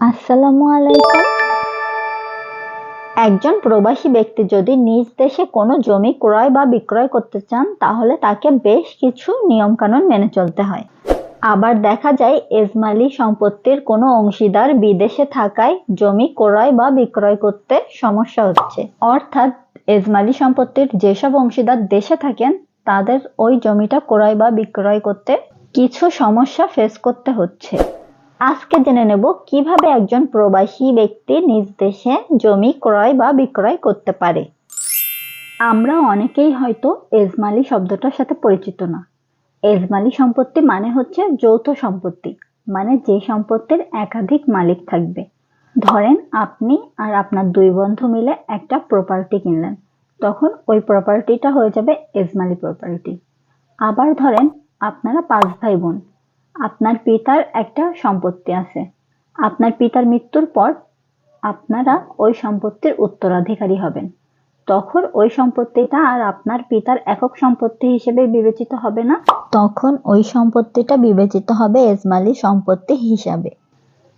আসসালামু আলাইকুম। একজন প্রবাসী ব্যক্তি যদি নিজ দেশে কোনো জমি ক্রয় বা বিক্রয় করতে চান, তাহলে তাকে বেশ কিছু নিয়মকানুন মেনে চলতে হয়। আবার দেখা যায়, এজমালি সম্পত্তির কোনো অংশীদার বিদেশে থাকায় জমি ক্রয় বা বিক্রয় করতে সমস্যা হচ্ছে। অর্থাৎ, এজমালি সম্পত্তির যেসব অংশীদার দেশে থাকেন, তাদের ওই জমিটা ক্রয় বা বিক্রয় করতে কিছু সমস্যা ফেস করতে হচ্ছে। আজকে জেনে নেব কীভাবে একজন প্রবাসী ব্যক্তি নিজ দেশে জমি ক্রয় বা বিক্রয় করতে পারে। আমরা অনেকেই হয়তো এজমালি শব্দটার সাথে পরিচিত না। এজমালি সম্পত্তি মানে হচ্ছে যৌথ সম্পত্তি মানে যে সম্পত্তির একাধিক মালিক থাকবে। ধরেন আপনি আর আপনার দুই বন্ধু মিলে একটা প্রপার্টি কিনলেন, তখন ওই প্রপার্টিটা হয়ে যাবে এজমালি প্রপার্টি আবার ধরেন আপনারা পাঁচ ভাই বোন আপনার পিতার একটা সম্পত্তি আছে। আপনার পিতার মৃত্যুর পর আপনারা ওই সম্পত্তির উত্তরাধিকারী হবেন। তখন ওই সম্পত্তিটা আর আপনার পিতার একক সম্পত্তি হিসেবে বিবেচিত হবে না। তখন ওই সম্পত্তিটা বিবেচিত হবে এজমালি সম্পত্তি হিসাবে।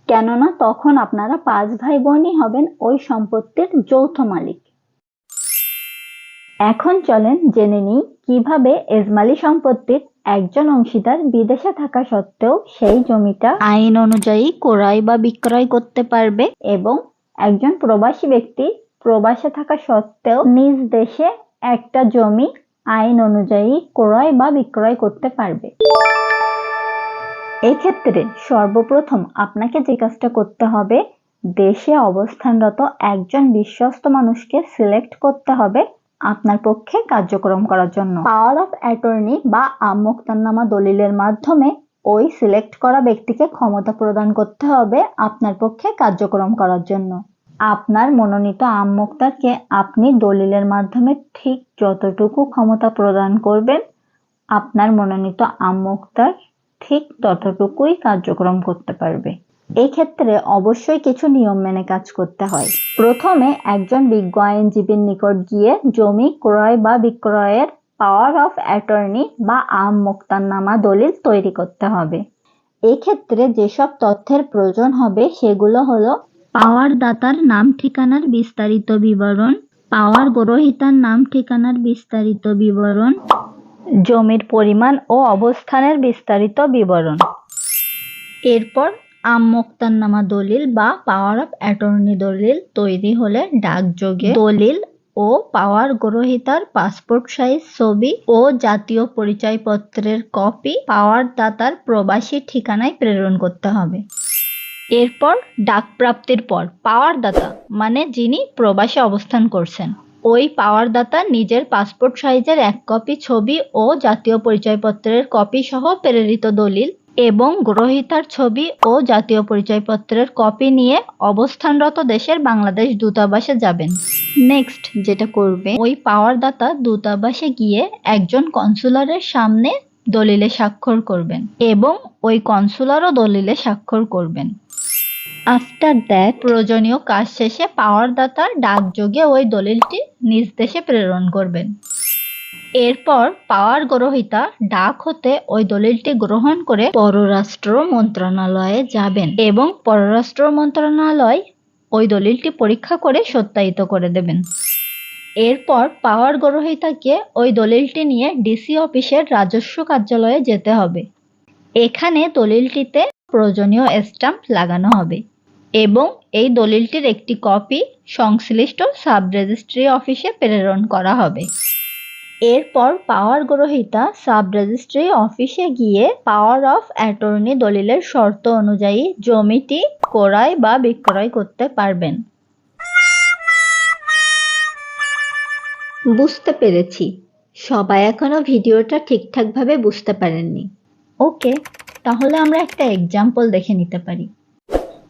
কেননা তখন আপনারা পাঁচ ভাই বোনই হবেন ওই সম্পত্তির যৌথ মালিক। এখন চলেন জেনে নিই কীভাবে এজমালি সম্পত্তির একজন অংশীদার বিদেশে থাকা সত্ত্বেও সেই জমিটা আইন অনুযায়ী ক্রয় বা বিক্রয় করতে পারবে এবং একজন প্রবাসী ব্যক্তি প্রবাসে থাকা সত্ত্বেও নিজ দেশে একটা জমি আইন অনুযায়ী ক্রয় বা বিক্রয় করতে পারবে। এক্ষেত্রে সর্বপ্রথম আপনাকে যে কাজটা করতে হবে, দেশে অবস্থানরত একজন বিশ্বস্ত মানুষকে সিলেক্ট করতে হবে আপনার পক্ষে কার্যক্রম করার জন্য। পাওয়ার অফ অ্যাটর্নি বা আমোক্তারনামা দলিলের মাধ্যমে ওই সিলেক্ট করা ব্যক্তিকে ক্ষমতা প্রদান করতে হবে আপনার পক্ষে কার্যক্রম করার জন্য। আপনার মনোনীত আমোক্তারকে আপনি দলিলের মাধ্যমে ঠিক যতটুকু ক্ষমতা প্রদান করবেন, আপনার মনোনীত আমোক্তার ঠিক ততটুকুই কার্যক্রম করতে পারবে। এক্ষেত্রে অবশ্যই কিছু নিয়ম মেনে কাজ করতে হয়। প্রথমে একজন বিজ্ঞ আইনজীবীর নিকট গিয়ে জমি ক্রয় বা বিক্রয়ের পাওয়ার অফ অ্যাটর্নি বা আম মোক্তারনামা দলিল তৈরি করতে হবে। এক্ষেত্রে যেসব তথ্যের প্রয়োজন হবে সেগুলো হলো পাওয়ার দাতার নাম ঠিকানার বিস্তারিত বিবরণ পাওয়ার গ্রহীতার নাম ঠিকানার বিস্তারিত বিবরণ, জমির পরিমাণ ও অবস্থানের বিস্তারিত বিবরণ। এরপর আমোক্তারনামা দলিল বা পাওয়ার অফ অ্যাটর্নি দলিল তৈরি হলে ডাকযোগে দলিল ও পাওয়ার গ্রহিতার পাসপোর্ট সাইজ ছবি ও জাতীয় পরিচয়পত্রের কপি পাওয়ার দাতার প্রবাসী ঠিকানায় প্রেরণ করতে হবে। এরপর ডাক প্রাপ্তির পর পাওয়ার দাতা মানে যিনি প্রবাসে অবস্থান করছেন। ওই পাওয়ার দাতা নিজের পাসপোর্ট সাইজের এক কপি ছবি ও জাতীয় পরিচয়পত্রের কপি সহ প্রেরিত দলিল এবং গ্রহীতার ছবি ও জাতীয় পরিচয়পত্রের কপি নিয়ে অবস্থানরত দেশের বাংলাদেশ দূতাবাসে যাবেন। নেক্সট যেটা করবে, ওই পাওয়ার দাতা দূতাবাসে গিয়ে একজন কনসুলারের সামনে দলিলে স্বাক্ষর করবেন এবং ওই কনসুলারও দলিলে স্বাক্ষর করবেন। আফটার দ্যাট প্রয়োজনীয় কাজ শেষে পাওয়ার দাতার ডাকযোগে ওই দলিলটি নিজ দেশে প্রেরণ করবেন। এরপর পাওয়ার গ্রহীতা ডাক হতে ওই দলিলটি গ্রহণ করে পররাষ্ট্র মন্ত্রণালয়ে যাবেন এবং পররাষ্ট্র মন্ত্রণালয় ওই দলিলটি পরীক্ষা করে সত্যায়িত করে দেবেন। এরপর পাওয়ার গ্রহীতাকে ওই দলিলটি নিয়ে ডিসি অফিসের রাজস্ব কার্যালয়ে যেতে হবে। এখানে দলিলটিতে প্রয়োজনীয় স্ট্যাম্প লাগানো হবে এবং এই দলিলটির একটি কপি সংশ্লিষ্ট সাব রেজিস্ট্রি অফিসে প্রেরণ করা হবে। এরপর পাওয়ার গ্রহীতা সাব রেজিস্ট্রি অফিসে গিয়ে পাওয়ার অফ অ্যাটর্নি দলিলের শর্ত অনুযায়ী জমিটি ক্রয় বা বিক্রয় করতে পারবেন। বুঝতে পেরেছি। সবাই এখনও ভিডিওটা ঠিকঠাকভাবে বুঝতে পারেননি। ওকে তাহলে আমরা একটা এক্সাম্পল দেখে নিতে পারি।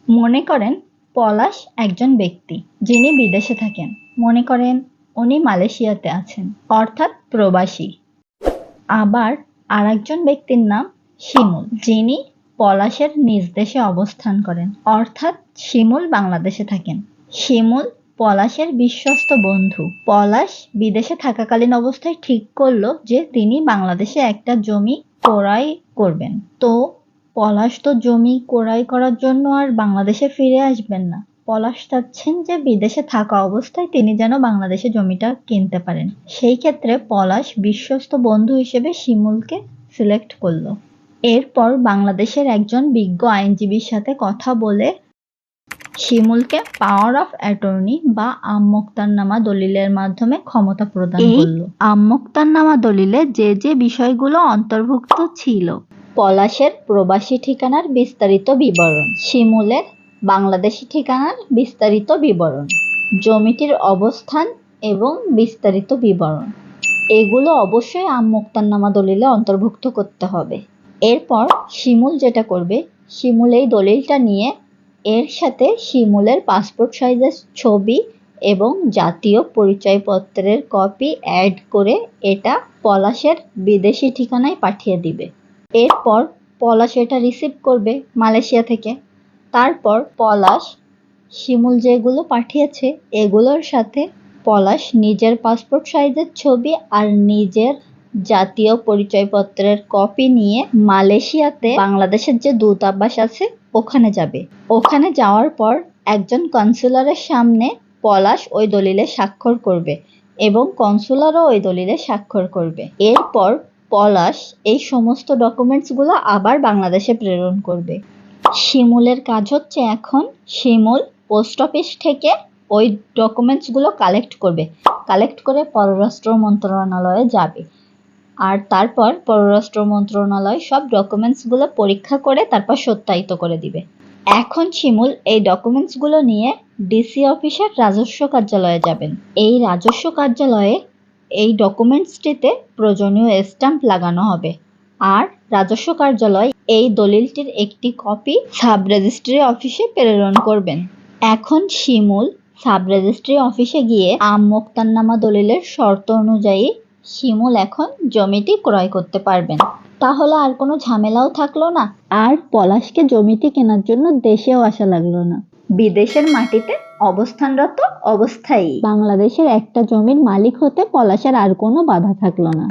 মনে করেন পলাশ একজন ব্যক্তি যিনি বিদেশে থাকেন। মনে করেন উনি মালয়েশিয়াতে আছেন, অর্থাৎ প্রবাসী। আবার আরেকজন ব্যক্তির নাম শিমুল, যিনি পলাশের নিজ দেশে অবস্থান করেন, অর্থাৎ শিমুল বাংলাদেশে থাকেন। শিমুল পলাশের বিশ্বস্ত বন্ধু। পলাশ বিদেশে থাকাকালীন অবস্থায় ঠিক করল যে তিনি বাংলাদেশে একটা জমি ক্রয় করবেন। তো পলাশ তো জমি ক্রয় করার জন্য আর বাংলাদেশে ফিরে আসবেন না। পলাশ চাচ্ছেন যে বিদেশে থাকা অবস্থায় তিনি যেন বাংলাদেশে জমিটা কিনতে পারেন। সেই ক্ষেত্রে পলাশ বিশ্বস্ত বন্ধু হিসেবে শিমুলকে সিলেক্ট করল। এরপর বাংলাদেশের একজন বিজ্ঞ আইনজীবীর সাথে কথা বলে শিমুলকে পাওয়ার অফ অ্যাটর্নি বা আমোক্তারনামা দলিলের মাধ্যমে ক্ষমতা প্রদান করল। আমোক্তারনামা দলিলে যে যে বিষয়গুলো অন্তর্ভুক্ত ছিল। পলাশের প্রবাসী ঠিকানার বিস্তারিত বিবরণ। শিমুলের বাংলাদেশি ঠিকানার বিস্তারিত বিবরণ, জমিটির অবস্থান এবং বিস্তারিত বিবরণ। এগুলো অবশ্যই আম আমোক্তারনামা দলিলে অন্তর্ভুক্ত করতে হবে। এরপর শিমুল যেটা করবে, শিমুল এই দলিলটা নিয়ে এর সাথে শিমুলের পাসপোর্ট সাইজের ছবি এবং জাতীয় পরিচয়পত্রের কপি অ্যাড করে এটা পলাশের বিদেশি ঠিকানায় পাঠিয়ে দিবে। এরপর পলাশ এটা রিসিভ করবে মালয়েশিয়া থেকে। তারপর পলাশ শিমুল যেগুলো পাঠিয়েছে, এগুলোর সাথে পলাশ নিজের পাসপোর্ট সাইজের ছবি আর নিজের জাতীয় পরিচয়পত্রের কপি নিয়ে মালয়েশিয়াতে বাংলাদেশের যে দূতাবাস আছে, ওখানে যাবে। ওখানে যাওয়ার পর একজন কনসুলারের সামনে পলাশ ওই দলিলে স্বাক্ষর করবে এবং কনসুলারও ওই দলিলে স্বাক্ষর করবে। এরপর পলাশ এই সমস্ত ডকুমেন্টসগুলো আবার বাংলাদেশে প্রেরণ করবে। শিমুলের কাজ হচ্ছে এখন শিমুল পোস্ট অফিস থেকে ওই ডকুমেন্টসগুলো কালেক্ট করবে। কালেক্ট করে পররাষ্ট্র মন্ত্রণালয়ে যাবে। আর তারপর পররাষ্ট্র মন্ত্রণালয় সব ডকুমেন্টসগুলো পরীক্ষা করে তারপর সত্যায়িত করে দিবে। এখন শিমুল এই ডকুমেন্টসগুলো নিয়ে ডিসি অফিসের রাজস্ব কার্যালয়ে যাবেন। এই রাজস্ব কার্যালয়ে এই ডকুমেন্টসটিতে প্রয়োজনীয় স্ট্যাম্প লাগানো হবে। আর রাজস্ব কার্যালয় এই দলিলটির একটি কপি সাব রেজিস্ট্রি অফিসে প্রেরণ করবেন। এখন শিমুল সাব রেজিস্ট্রি অফিসে গিয়ে আম মোক্তারনামা দলিলের শর্ত অনুযায়ী শিমুল এখন জমিটি ক্রয় করতে পারবেন। তাহলে আর কোনো ঝামেলাও থাকল না। আর পলাশকে জমিটি কেনার জন্য দেশেও আসা লাগল না। বিদেশের মাটিতে অবস্থানরত অবস্থায় বাংলাদেশের একটা জমির মালিক হতে পলাশের আর কোনো বাধা থাকল না।